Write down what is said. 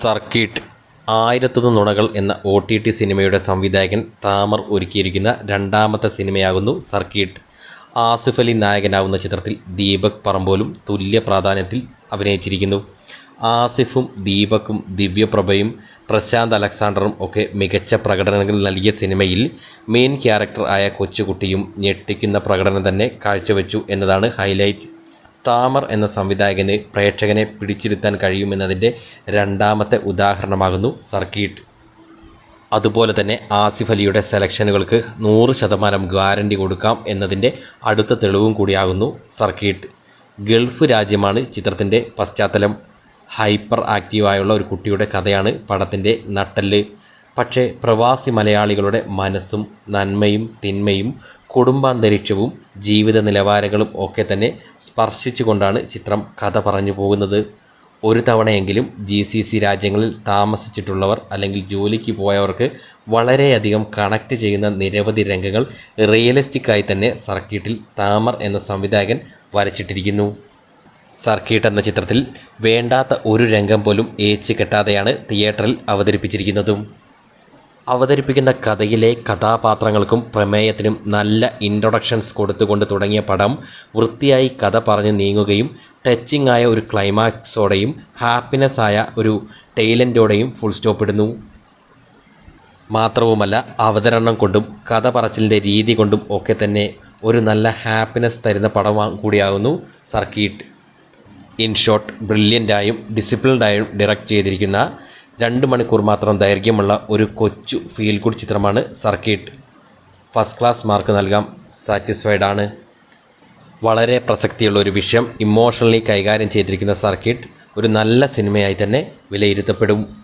Circuit ആയിരത്തൊന്ന് നുണകൾ എന്ന O T T സിനിമയുടെ സംവിധായകൻ താമർ ഒരുക്കിയിരിക്കുന്ന രണ്ടാമത്തെ സിനിമയാകുന്നു സർക്കിട്ട്. ആസിഫ് അലി നായകനാവുന്ന ചിത്രത്തിൽ ദീപക് പറമ്പോലും തുല്യ പ്രാധാന്യത്തിൽ അഭിനയിച്ചിരിക്കുന്നു. ആസിഫും ദീപക്കും ദിവ്യപ്രഭയും പ്രശാന്ത് അലക്സാണ്ടറും ഒക്കെ മികച്ച പ്രകടനങ്ങൾ നൽകിയ സിനിമയിൽ മെയിൻ ക്യാരക്ടർ ആയ കൊച്ചുകുട്ടിയും ഞെട്ടിക്കുന്ന പ്രകടനം തന്നെ കാഴ്ചവെച്ചു എന്നതാണ് ഹൈലൈറ്റ്. താമർ എന്ന സംവിധായകന് പ്രേക്ഷകനെ പിടിച്ചിരുത്താൻ കഴിയുമെന്നതിന്റെ രണ്ടാമത്തെ ഉദാഹരണമാകുന്നു സർക്കിട്ട്. അതുപോലെ തന്നെ ആസിഫ് അലിയുടെ സെലക്ഷനുകൾക്ക് നൂറ് ശതമാനം ഗ്യാരണ്ടി കൊടുക്കാം എന്നതിന്റെ അടുത്ത തെളിവും കൂടിയാകുന്നു സർക്കിട്ട്. ഗൾഫ് രാജ്യമാണ് ചിത്രത്തിന്റെ പശ്ചാത്തലം. ഹൈപ്പർ ആക്റ്റീവായുള്ള ഒരു കുട്ടിയുടെ കഥയാണ് പടത്തിന്റെ നട്ടൽ പക്ഷേ പ്രവാസി മലയാളികളുടെ മനസ്സും നന്മയും തിന്മയും കുടുംബാന്തരീക്ഷവും ജീവിത നിലവാരങ്ങളും ഒക്കെ തന്നെ സ്പർശിച്ചുകൊണ്ടാണ് ചിത്രം കഥ പറഞ്ഞു പോകുന്നത്. ഒരു തവണയെങ്കിലും ജി സി സി രാജ്യങ്ങളിൽ താമസിച്ചിട്ടുള്ളവർ അല്ലെങ്കിൽ ജോലിക്ക് പോയവർക്ക് വളരെയധികം കണക്ട് ചെയ്യുന്ന നിരവധി രംഗങ്ങൾ റിയലിസ്റ്റിക്കായി തന്നെ സർക്കിട്ടിൽ താമർ എന്ന സംവിധായകൻ വരച്ചിട്ടിരിക്കുന്നു. സർക്കിട്ട് എന്ന ചിത്രത്തിൽ വേണ്ടാത്ത ഒരു രംഗം പോലും ഏച്ച് കെട്ടാതെയാണ് തിയേറ്ററിൽ അവതരിപ്പിച്ചിരിക്കുന്നതും. അവതരിപ്പിക്കുന്ന കഥയിലെ കഥാപാത്രങ്ങൾക്കും പ്രമേയത്തിനും നല്ല ഇൻട്രൊഡക്ഷൻസ് കൊടുത്തുകൊണ്ട് തുടങ്ങിയ പടം വൃത്തിയായി കഥ പറഞ്ഞു നീങ്ങുകയും ടച്ചിങ് ആയ ഒരു ക്ലൈമാക്സോടെയും ഹാപ്പിനെസ് ആയ ഒരു ടൈലന്റോടെയും ഫുൾ സ്റ്റോപ്പ് ഇടുന്നു. മാത്രവുമല്ല അവതരണം കൊണ്ടും കഥ പറച്ചിലിന്റെ രീതി കൊണ്ടും ഒക്കെ തന്നെ ഒരു നല്ല ഹാപ്പിനെസ് തരുന്ന പടം കൂടിയാകുന്നു സർക്കീട്ട്. ഇൻ ഷോർട്ട് ബ്രില്യന്റായും ഡിസിപ്ലിൻഡായും ഡയറക്റ്റ് ചെയ്തിരിക്കുന്ന രണ്ട് മണിക്കൂർ മാത്രം ദൈർഘ്യമുള്ള ഒരു കൊച്ചു ഫീൽ ഗുഡ് ചിത്രമാണ് സർക്കിട്ട്. ഫസ്റ്റ് ക്ലാസ് മാർക്ക് നൽകാം. സാറ്റിസ്ഫൈഡ് ആണ്. വളരെ പ്രസക്തിയുള്ള ഒരു വിഷയം. ഇമോഷണലി കൈകാര്യം ചെയ്തിരിക്കുന്ന സർക്കിട്ട് ഒരു നല്ല സിനിമയായി തന്നെ വിലയിരുത്തപ്പെടും.